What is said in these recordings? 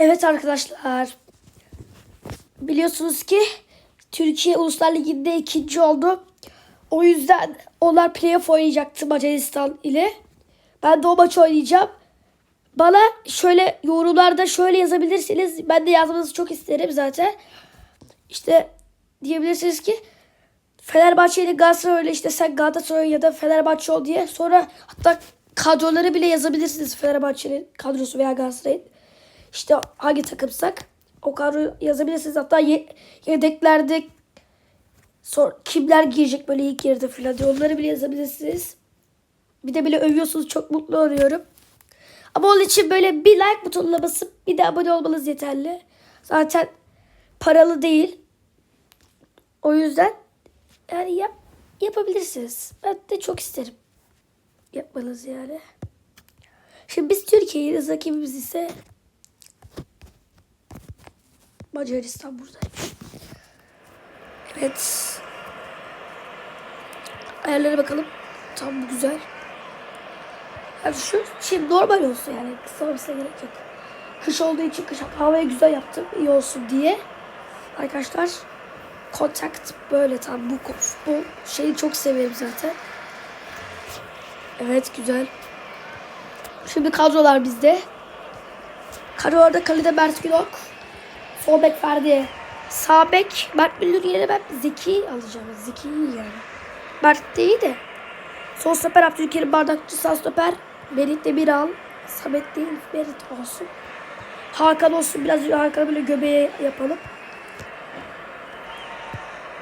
Evet arkadaşlar. Biliyorsunuz ki Türkiye Uluslar Ligi'nde ikinci oldu. O yüzden onlar playoff oynayacaktı Macaristan ile. Ben de o maçı oynayacağım. Bana şöyle yorumlarda şöyle yazabilirsiniz. Ben de yazmanızı çok isterim zaten. İşte diyebilirsiniz ki Fenerbahçe ile Galatasaray öyle işte sen Galatasaray ya da Fenerbahçe ol diye. Sonra hatta kadroları bile yazabilirsiniz Fenerbahçe'nin kadrosu veya Galatasaray'ın. İşte hangi takımsak o kadro yazabilirsiniz. Hatta ye- yedeklerde sor, kimler girecek böyle ilk yarıda falan diye onları bile yazabilirsiniz. Bir de bile övüyorsunuz çok mutlu oluyorum. Ama onun için böyle bir like butonuna basıp bir de abone olmanız yeterli. Zaten paralı değil. O yüzden yani yap, yapabilirsiniz. Ben de çok isterim. Yapmanız yani. Şimdi biz Türkiye'yiz. Rakibimiz ise Macaristan buradaymış. Evet. Ayarlara bakalım. Tam bu güzel. Yani şu şey normal olsun yani. Kısa olmasına gerek yok. Kış olduğu için kış havayı güzel yaptım. iyi olsun diye. Arkadaşlar Contact böyle tam bu futbol şeyi çok severim zaten. Evet güzel. Şimdi kadrolar bizde. Kadrolarda kalede Mert Günok. Sol bek Ferdi. Sağ bek Mert Müldür yerine ben Zeki alacağım. Zeki iyi yani. Mert de iyi de. Sol stoper Abdülkerim Bardakçı. Sağ stoper Berit Demiral. Samet değil Berit olsun. Hakan olsun. Biraz Hakan'ı böyle göbeğe yapalım.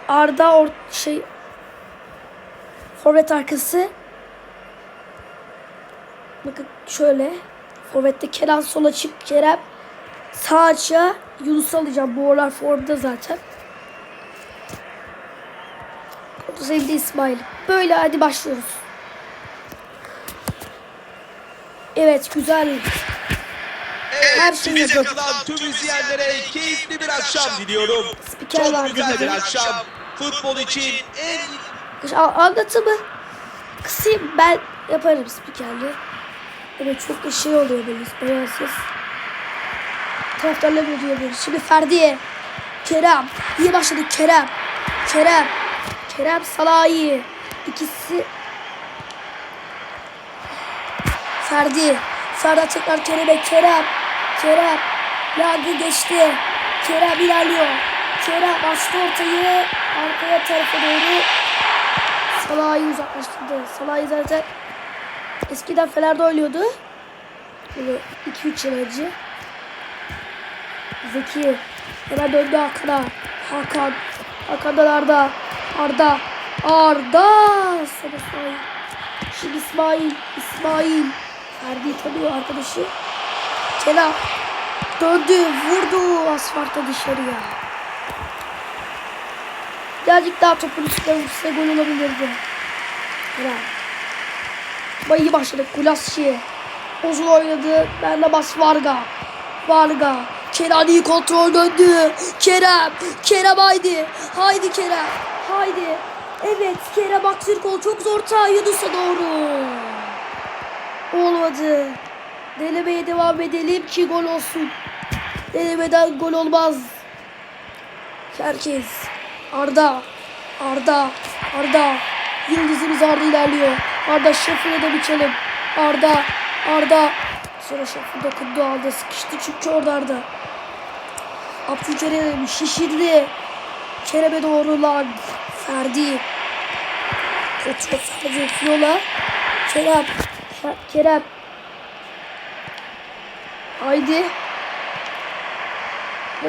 Arda or şey forvet arkası. Bakın şöyle. Forvette Kenan sol açık Kerem sağ açığa Yunus alacağım. Bu oralar formda zaten. Sahilde İsmail. Böyle hadi başlıyoruz. Evet güzel. Her Evet, şeyi bize yapalım. katılan tüm izleyenlere keyifli bir akşam diliyorum. Spiker Çok güzel bir akşam. Futbol için en Anlatımı kısayım ben yaparım spikerli. Evet çok da şey oluyor böyle bayansız. Taraftarlar diyor böyle. Şimdi Ferdi'ye. Kerem. İyi başladı Kerem. Kerem. Kerem Salahi. İkisi. Ferdi. Ferdi tekrar Kerem'e. Kerem. Kerem. Yargı geçti. Kerem ilerliyor. Kerem açtı ortayı. Arkaya tarafa doğru. Salah'ı uzaklaştırdı. Salah'ı zaten eskiden Fener'de oynuyordu. Böyle 2-3 yıl önce. Zeki. Hemen döndü Hakan'a. Hakan. Hakan'dan Arda. Arda. Arda. Sonra İsmail. Şimdi İsmail. İsmail. Ferdi tanıyor arkadaşı. Kenan. Döndü. Vurdu asfalta dışarıya. Birazcık daha topun üstüne vursa gol olabilirdi. Kenan. Ama iyi başladık. Gulasçı. Uzun oynadı. Bende bas Varga. Varga. Kenan iyi kontrol döndü. Kerem. Kerem haydi. Haydi Kerem. Haydi. Evet Kerem Aktürkoğlu çok zor ta Yunus'a doğru. Olmadı. Denemeye devam edelim ki gol olsun. Denemeden gol olmaz. Herkes. Arda. Arda. Arda. Yıldızımız Arda ilerliyor. Arda Şefir'e de biçelim. Arda. Arda. Sonra Şefir dokundu aldı. Sıkıştı çünkü orada Arda. Abdülkerim şişirdi. Kerem'e doğru lan. Ferdi. Kontrol Ferdi. Fiola. Kerem. Kerem. Haydi.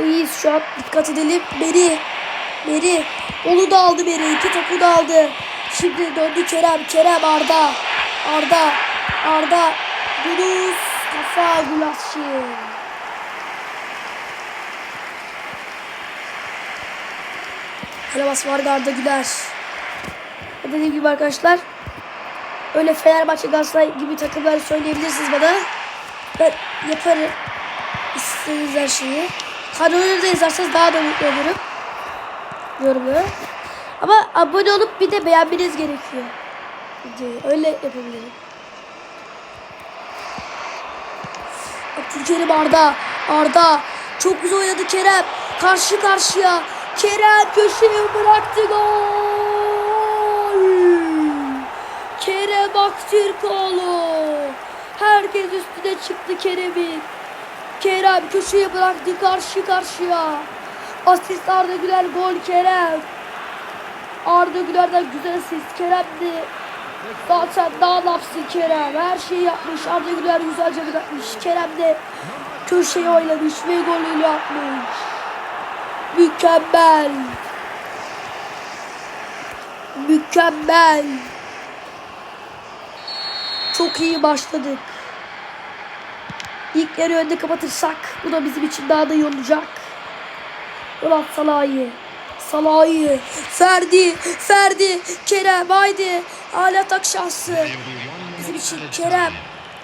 İyiyiz şu an. Dikkat edelim. Beri. Beri. Onu da aldı Beri. İki topu da aldı. Şimdi döndü Kerem. Kerem Arda. Arda. Arda. Yunus. Kafa Gulasçı. Helebas vardı Arda Güler. Dediğim gibi arkadaşlar. Öyle Fenerbahçe Galatasaray gibi takımlar söyleyebilirsiniz bana. Ben yaparım. İstediğiniz her şeyi. Kadroyu da yazarsanız daha da mutlu olurum. Yorumları. Ama abone olup bir de beğenmeniz gerekiyor. Öyle yapabilirim. Abdülkerim Arda. Arda çok güzel oynadı Kerem. Karşı karşıya. Kerem köşeye bıraktı gol. Kerem Aktürkoğlu. Herkes üstüne çıktı Kerem'in. Kerem köşeye bıraktı karşı karşıya. Asist Arda Güler gol Kerem. Arda Güler'den güzel asist Kerem'di. Zaten daha ne yapsın Kerem? Her şeyi yapmış. Arda Güler güzelce bırakmış. Kerem de köşeye oynamış ve golünü atmış. Mükemmel. Mükemmel. Çok iyi başladık. İlk yarı önde kapatırsak bu da bizim için daha da iyi olacak. Ulan Salah'ı. Salah'ı. Ferdi. Ferdi. Kerem haydi. Hala tak şansı. Bizim için Kerem.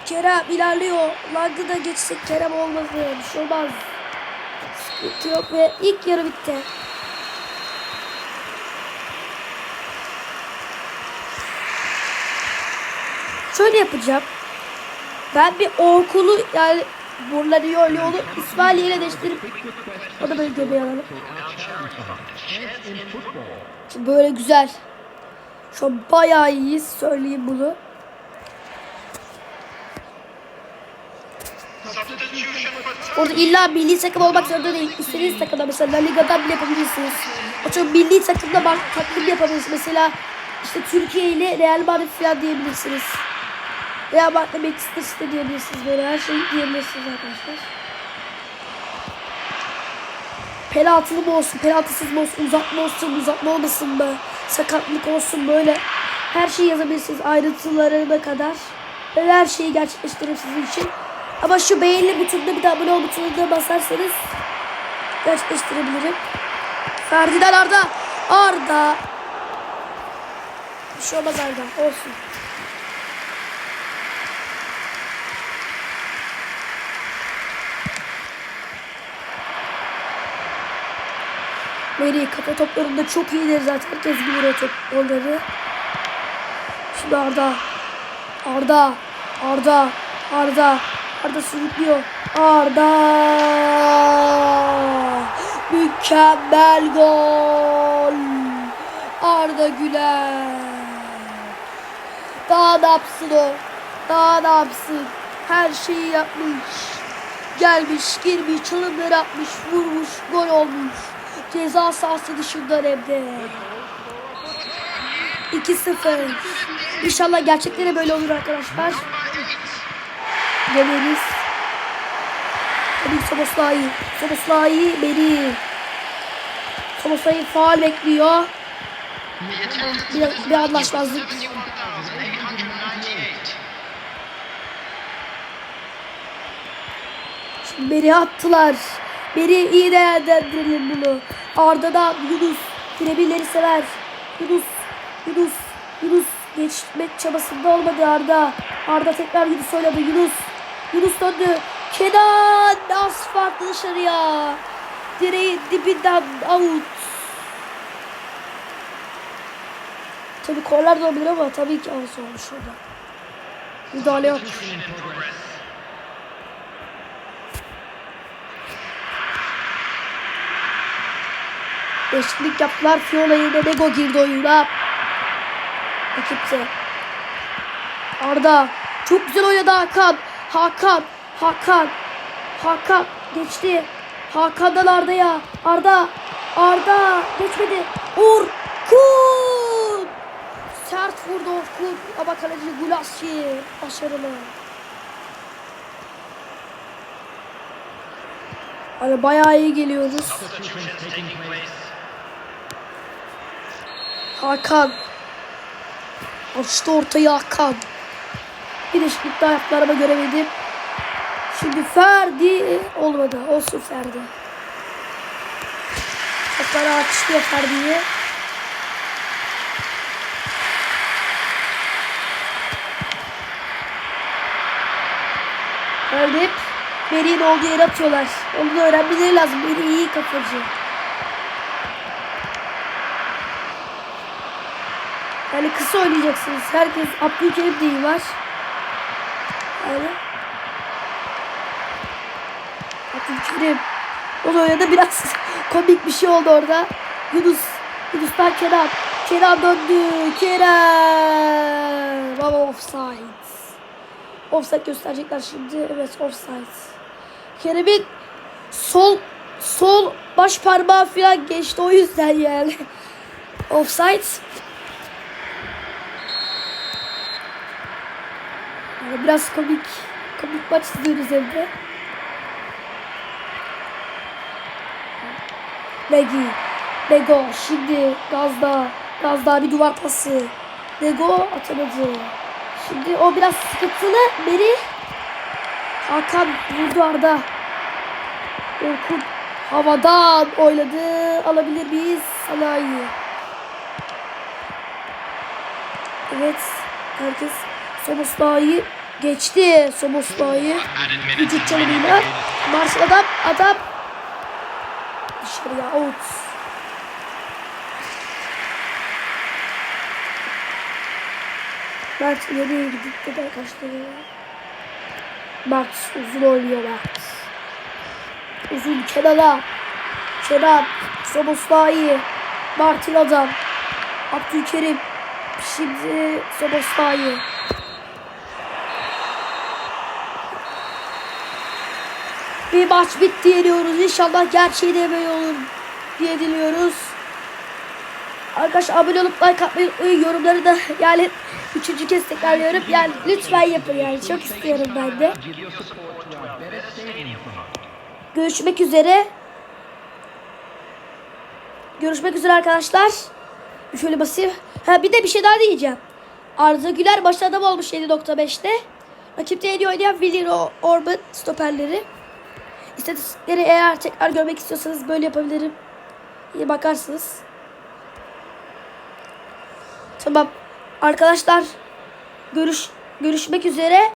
Kerem ilerliyor. Lang'ı da geçsek Kerem olmadı. Bir şey olmaz. Sıkıntı yok ve ilk yarı bitti. Şöyle yapacağım. Ben bir Orkun'u yani buraları yolu yolu İsmail ile değiştirip o da böyle göbeği alalım. Böyle güzel. Şu an bayağı iyiyiz söyleyeyim bunu. Orada illa milli takım olmak zorunda değil. İstediğiniz takımda mesela La Liga'dan bile yapabilirsiniz. O çok milli takımda bak takım yapabilirsiniz. Mesela işte Türkiye ile Real Madrid falan diyebilirsiniz. Real Madrid Manchester City diyebilirsiniz. Böyle her şeyi diyebilirsiniz arkadaşlar. Penaltılı mı olsun, penaltısız mı olsun, uzatma olsun, uzatma olmasın mı, sakatlık olsun böyle her şeyi yazabilirsiniz ayrıntılarına kadar. Ben her şeyi gerçekleştiririm sizin için. Ama şu beğenli butonuna bir de abone ol butonuna basarsanız gerçekleştirebilirim. Ferdi'den Arda. Arda. Bir şey olmaz Arda. Olsun. Meri kafa toplarında çok iyidir zaten. Herkes bilir o top onları. Şimdi Arda. Arda. Arda. Arda. Arda sürüklüyor. Arda. Mükemmel gol. Arda Güler. Daha ne yapsın o? Daha ne yapsın? Her şeyi yapmış. Gelmiş, girmiş, çalımları atmış, vurmuş, gol olmuş. Ceza sahası dışından hem de. 2-0. İnşallah gerçekten de böyle olur arkadaşlar. Deneriz. Tabii Soboslai. Soboslai beni. Soboslai faal bekliyor. Bir, bir anlaşmazlık. Şimdi beni attılar. Beni iyi değerlendirelim bunu. Arda'dan Yunus. Birebirleri sever. Yunus. Yunus. Yunus. Geçmek çabasında olmadı Arda. Arda tekrar Yunus oynadı. Yunus. Yunus döndü. Kenan. Az farklı dışarıya. Direğin dibinden out. Tabii korlar da olabilir ama tabii ki out olmuş orada. Müdahale yok. Değişiklik yaptılar. Fiola yerine Nego girdi oyuna. Ekipte. Arda. Çok güzel oynadı Hakan. Hakan. Hakan. Hakan. Geçti. Hakan'dan Arda'ya. Arda. Arda. Geçmedi. Orkun. Sert vurdu Orkun. Ama kaleci Gulaschi. Başarılı. Hani bayağı iyi geliyoruz. Hakan. Açtı ortaya Hakan. Bir değişiklik daha yaptılar ama göremedim. Şimdi Ferdi olmadı. Olsun Ferdi. Topları açtı Ferdi'ye. Ferdi hep Meri'nin olduğu yere atıyorlar. Onu da öğrenmeleri lazım. Meri iyi kafacı. Yani kısa oynayacaksınız. Herkes Abdülkerim de var. Yani. Abdülkerim. O da biraz komik bir şey oldu orada. Yunus. Yunus'tan Kenan. Kenan döndü. Kerem. Ama offside. Offside gösterecekler şimdi. Evet offside. Kerem'in sol sol baş parmağı falan geçti o yüzden yani. offside. Biraz komik komik maç izliyoruz evde. Negi. Nego şimdi gazda. Gazda bir duvar pası. Nego atamadı. Şimdi o biraz sıkıntılı. Beri Hakan vurdu Arda. Orkun havadan oynadı. Alabilir miyiz? Sanayi. Evet. Herkes Sobosla'yı geçti. Sobosla'yı vücut çalımıyla. Marşal adam. Adam. Dışarıya out. Mert ileriye gidip de arkadaşlar. Mert uzun oynuyor Mert. Uzun kenara. Kenan. Sobosla'yı. Martin adam. Abdülkerim. Şimdi Sobosla'yı. Bir maç bitti diyoruz. İnşallah gerçeği de böyle olur diye diliyoruz. Arkadaşlar abone olup like atmayı unutmayın. Yorumları da yani üçüncü kez tekrarlıyorum. Yani lütfen yapın yani. Çok istiyorum ben de. Görüşmek üzere. Görüşmek üzere arkadaşlar. Şöyle basayım. Ha bir de bir şey daha diyeceğim. Arda Güler başta adam olmuş 7.5'te. Rakipte en iyi oynayan Willy Orban stoperleri. İstatistikleri eğer tekrar görmek istiyorsanız böyle yapabilirim. İyi bakarsınız. Tamam. Arkadaşlar görüş görüşmek üzere.